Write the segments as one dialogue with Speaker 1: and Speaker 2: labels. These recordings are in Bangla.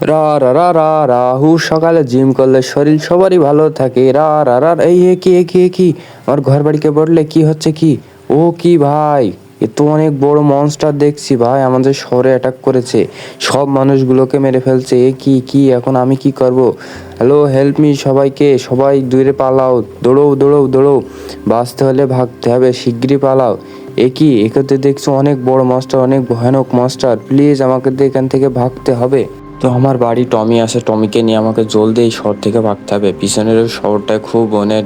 Speaker 1: রা রা রা সকালে জিম করলে শরীর সবারই ভালো থাকে। রা রা এই, এ, কি এ কি এ, কি? আমার ঘর বাড়িকে পড়লে কি হচ্ছে কি? ও কি ভাই? এ তো অনেক বড় মনস্টার দেখছি ভাই, আমাদের শহরে অ্যাটাক করেছে। সব মানুষগুলোকে মেরে ফেলছে। এ কি কি? এখন আমি কি করব? হ্যালো হেল্প মি সবাইকে। সবাই দূরে পালাও। দৌড়ো দৌড়ো দৌড়ো বাঁচতে হলে ভাগতে হবে। শিগগিরই পালাও। এ কি? এখানে দেখছ অনেক বড় মাস্টার অনেক ভয়ানক মাস্টার প্লিজ আমাকে এখান থেকে ভাগতে হবে। তো আমার বাড়ি টমি আসে টমিকে নিয়ে আমাকে জলদি এই শহর থেকে ভাগতে হবে। পিছনের ওই শহরটায় খুব অনেক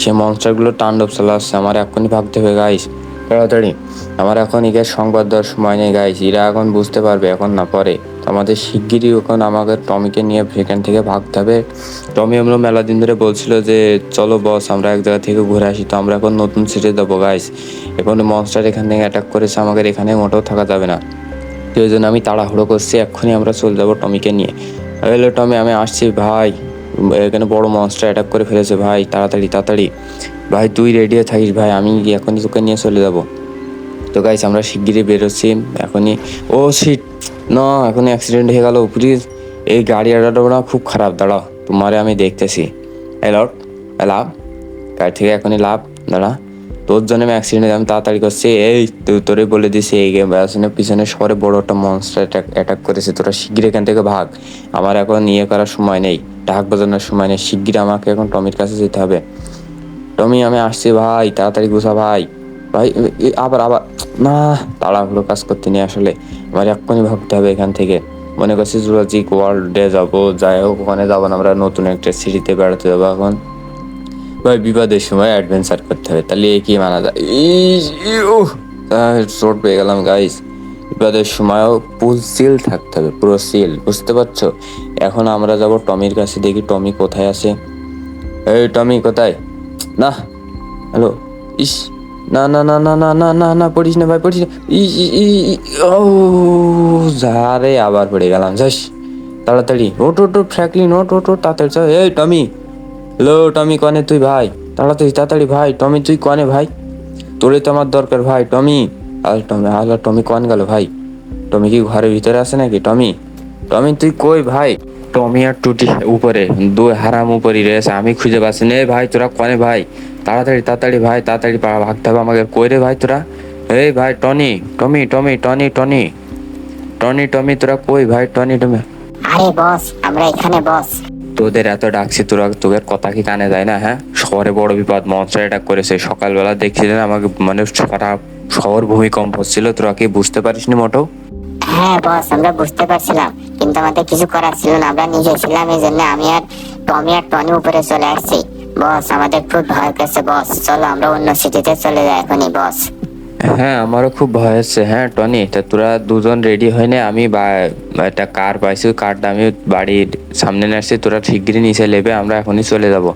Speaker 1: সে মনস্টারগুলো তাণ্ডব চালাচ্ছে। আমার এখনই ভাগতে হবে গাইস তাড়াতাড়ি। আমার এখন এগিয়ে সংবাদ দেওয়ার সময় নেই গাইস এরা এখন বুঝতে পারবে, এখন না পরে। আমাদের শিগগিরই এখন আমাকে টমিকে নিয়ে সেখান থেকে ভাগতে হবে। টমি আমরা মেলা দিন ধরে বলছিল যে, চলো বস আমরা এক জায়গা থেকে ঘুরে আসি। তো আমরা এখন নতুন সিটে দেবো গাইস এখন মনস্টার এখান থেকে অ্যাটাক করেছে, আমাদের এখানে মোটেও থাকা যাবে না। তো ওই জন্য আমি তাড়াহুড়ো করছি, এক্ষুনি আমরা চলে যাব টমিকে নিয়ে। হ্যালো টমি, আমি আসছি, ভাই। এখানে বড় মনস্টার অ্যাটাক করে ফেলেছে, ভাই। তাড়াতাড়ি তাড়াতাড়ি। ভাই, তুই রেডি হয়ে থাকিস, ভাই। আমি এখনই তোকে নিয়ে চলে যাব। তো গাইস আমরা শিগগিরই বেরোচ্ছি। এখনই, ও সিট না, এখনই অ্যাক্সিডেন্ট হয়ে গেল প্লিজ এই গাড়ি আডাটা খুব খারাপ, দাঁড়াও। তোমারে আমি দেখতেছি। এলট লাভ গাড়ি থেকে এখনই লাভ দাঁড়া। তোর জন্য আমি অ্যাক্সিডেন্ট আমি তাড়াতাড়ি করছি এই তোরে বলে দিছি এই গেম আসলে পিছনে শহরে বড় একটা মনস্টার অ্যাটাক করেছে। তোরা শিগগির এখান থেকে ভাগ। আমার এখন ইয়ে করার সময় নেই, ঢাক বাজানোর সময় নেই। শিগগির আমাকে এখন টমির কাছে যেতে হবে। টমি, আমি আসছি ভাই, তাড়াতাড়ি গুছা ভাই। ভাই আবার আবার, না, তাড়াহুড়ো কাজ করতে নেই আসলে। আমার এক্ষুনি ভাবতে হবে এখান থেকে। মনে করছি জুরাজিক ওয়ার্ল্ডে যাব। যাই হোক, ওখানে যাব না। আমরা নতুন একটা সিটিতে বেড়াতে যাব এখন। ভাই বিপদের সময় অ্যাডভেঞ্চার করতে হবে। তাহলে কি মানা যায়? চোট পেয়ে গেলাম গাইস বিপদের সময়ও ফুল সিল থাকতে হবে পুরো সিল বুঝতে পারছ? এখন আমরা যাব টমির কাছে দেখি টমি কোথায় আছে। এই টমি কোথায়? না হ্যালো ইস না না না না না না না না পড়িস না ভাই পড়িস না। ই ই, ও যারে আবার পড়ে গেলাম যাস তাড়াতাড়ি ওট ওট ফ্র্যাঙ্কলিন ওট ওট তাড়াতাড়ি এই টমি হ্যালো টমি, কনে তুই ভাই? তাড়াতাড়ি তাড়াতাড়ি ভাই, টমি, তুই কনে ভাই? তোরে তো আমার দরকার ভাই, টমি। আর টমি আর টমি, কন গেল ভাই? টমি কি ঘরের ভিতরে আছে নাকি, টমি? টমি, তুই কই ভাই? টমি আর টুটি উপরে, দুই হারাম উপরই রয়েছে, আমি খুঁজে পাচ্ছি না। ভাই, তোরা কনে ভাই? তাড়াতাড়ি তাড়াতাড়ি ভাই, তাড়াতাড়ি ভাগতে হবে আমাকে। কই রে ভাই তোরা? এই ভাই, Tony, Tommy Tommy, Tony Tony. Tony, Tommy, তোরা কই ভাই? Tony, Tommy.
Speaker 2: আরে বস, আমরা এখানে বস।
Speaker 1: তোদের এত ডাকছি তোরা তোদের কথা কি কানে যায় না হ্যাঁ? শহরে বড় বিপদ মনস্টার অ্যাটাক করেছে। সকালবেলা দেখছিলেন আমাকে মানে সারা শহর ভূমিকম্প হচ্ছিল তোরা কি বুঝতে পারিসনি মোটেও
Speaker 2: হ্যাঁ বস আমরা বুঝতে পারছিলাম কিন্তু আমাদের কিছু করার ছিল না আমরা নিজে ছিলাম এই জন্য আমি আর টমি আর টনি উপরে চলে আসছি। বস আমাদের খুব ভয় করছে বস চলো আমরা অন্য সিটিতে চলে যাই এখনই বস
Speaker 1: হ্যাঁ আমারও খুব ভয় হচ্ছে। হ্যাঁ টনি তা তোরা দুজন রেডি হয়ে নে আমি বা- একটা কার পাইছি কারটা আমি বাড়ির সামনে নিয়ে আসছি, তোরা শিগগিরই নিচে নেবে আমরা এখনই চলে যাব।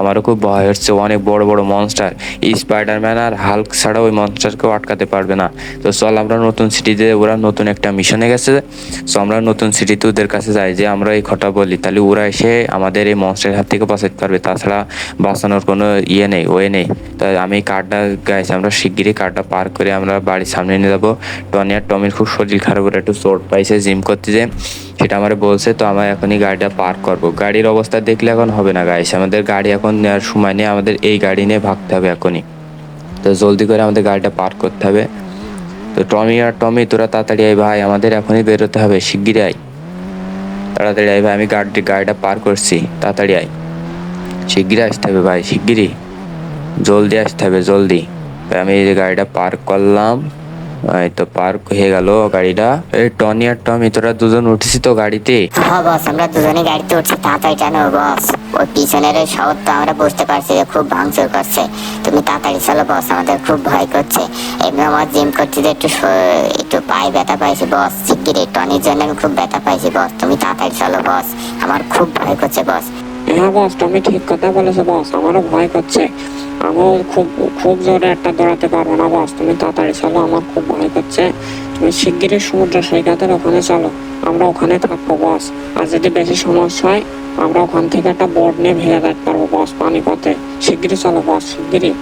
Speaker 1: আমারও খুব ভয় হচ্ছে অনেক বড় বড় মনস্টার স্পাইডারম্যান আর হাল্ক ছাড়া ওই মনস্টারকেও আটকাতে পারবে না। তো চল আমরা নতুন সিটিতে ওরা নতুন একটা মিশনে গেছে। সো আমরা নতুন সিটিতে ওদের কাছে যাই, যে আমরা এই কথা বলি। তাহলে ওরা এসে আমাদের এই মনস্টারের হাত থেকে বাঁচাতে পারবে। তাছাড়া বাঁচানোর কোনো ইয়ে নেই, ওয়ে নেই। তাই আমি কার্ডটা গাইছি আমরা শিগগিরই কার্ডটা পার করে আমরা বাড়ির সামনে নিয়ে যাব। টনি আর টমির খুব শরীর খারাপ করে একটু চোট পাইছে জিম করতে যে, সেটা আমার বলছে, তো আমরা এখনই গাড়িটা পার করব। গাড়ির অবস্থা দেখলে এখন হবে না গাইছে আমাদের গাড়ি এখন নেওয়ার সময় নেই, আমাদের এই গাড়ি নিয়ে ভাগতে হবে এখনই। তো জলদি করে আমাদের গাড়িটা পার করতে হবে। তো টমি আর টমি, তোরা তাড়াতাড়ি আয় ভাই, আমাদের এখনই বেরোতে হবে, শিগগিরই আয়। তাড়াতাড়ি আয় ভাই, আমি গাড়ি, গাড়িটা পার করছি, তাড়াতাড়ি আয়। শিগগিরই আসতে হবে ভাই, শিগগিরই। জলদি আসতে হবে, জলদি। আমি এই গাড়িটা পার্ক করলাম এই তো পার্ক হয়ে গেল গাড়িটা। এই টনি আর টমি তোরা দুজন উঠেছি তো গাড়িতে?
Speaker 2: হ্যাঁ বস আমরা দুজনে গাড়িতে উঠছি তাড়াতাড়ি জানো বস ওই পিছনের ওই শহর তো আমরা বুঝতে পারছি যে খুব ভাঙচুর করছে। তুমি তাড়াতাড়ি চলো বস আমাদের খুব ভয় করছে। এমনি আমার জিম করছি যে একটু একটু পায়ে ব্যথা পাইছি বস শিগগিরি টনির জন্য আমি খুব ব্যথা পাইছি বস তুমি তাড়াতাড়ি চলো বস আমার খুব ভয় করছে বস
Speaker 3: হ্যাঁ বস তুমি ঠিক কথা বলেছ বস আমারও ভয় করছে। আমিও খুব খুব জোরে একটা দৌড়াতে পারব না, বস। তুমি তাড়াতাড়ি চলো, আমার খুব ভয় করছে তুমি শিগগিরই সমুদ্র সৈকতের ওখানে চলো, আমরা ওখানে থাকব, বস। আর যদি বেশি সমস্যা হয়, আমরা ওখান থেকে একটা বোর্ড নিয়ে ভেঙে দেখতে পারব, বস পানি পথে শিগগিরই চলো, বস, শিগগিরই।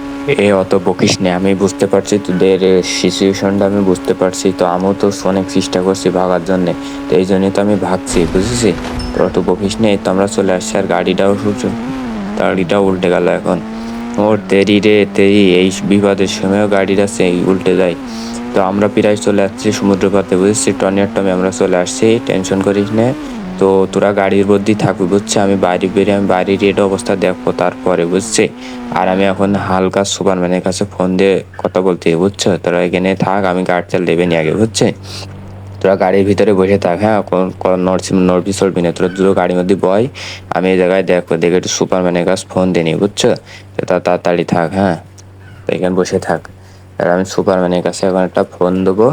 Speaker 1: এ অত বকিস নে, আমি বুঝতে পারছি তোদের সিচুয়েশনটা, আমি বুঝতে পারছি, তো আমিও তো অনেক চেষ্টা করছি ভাগার জন্যে। তো এই জন্যই তো আমি ভাগছি বুঝেছি তো অত বকিস নে এই তো আমরা চলে আসছি, আর গাড়িটাও গাড়িটাও উল্টে গেল এখন। ওর তেরি রে তেরি এই বিপদের সময়ও গাড়িটা সেই উল্টে যায়। তো আমরা প্রায় চলে আসছি সমুদ্র পথে বুঝেছি টনিয়ার টমে, আমরা চলে আসছি। টেনশন করিস না। তো তোরা গাড়ির মধ্যেই থাকবি বুঝছে আমি বাইরে বেরিয়ে, আমি বাইরের রেড অবস্থা দেখব তারপরে বুঝছি আর আমি এখন হালকা সুপারম্যানের কাছে ফোন দিয়ে কথা বলতে বুঝছ তোরা এখানে থাক, আমি গাড়ি চাল দেবেনি আগে বুঝছে তোরা গাড়ির ভিতরে বসে থাক হ্যাঁ? নড়বি চড়বি না তোরা দুটো গাড়ির মধ্যে বয়, আমি এই জায়গায় দেখব দেখে একটু সুপারম্যানের কাছ ফোন দিই বুঝছ? তো তা, তাড়াতাড়ি থাক হ্যাঁ? তো এখানে বসে থাক। আর আমি সুপারম্যানের কাছে এখন একটা ফোন দেবো।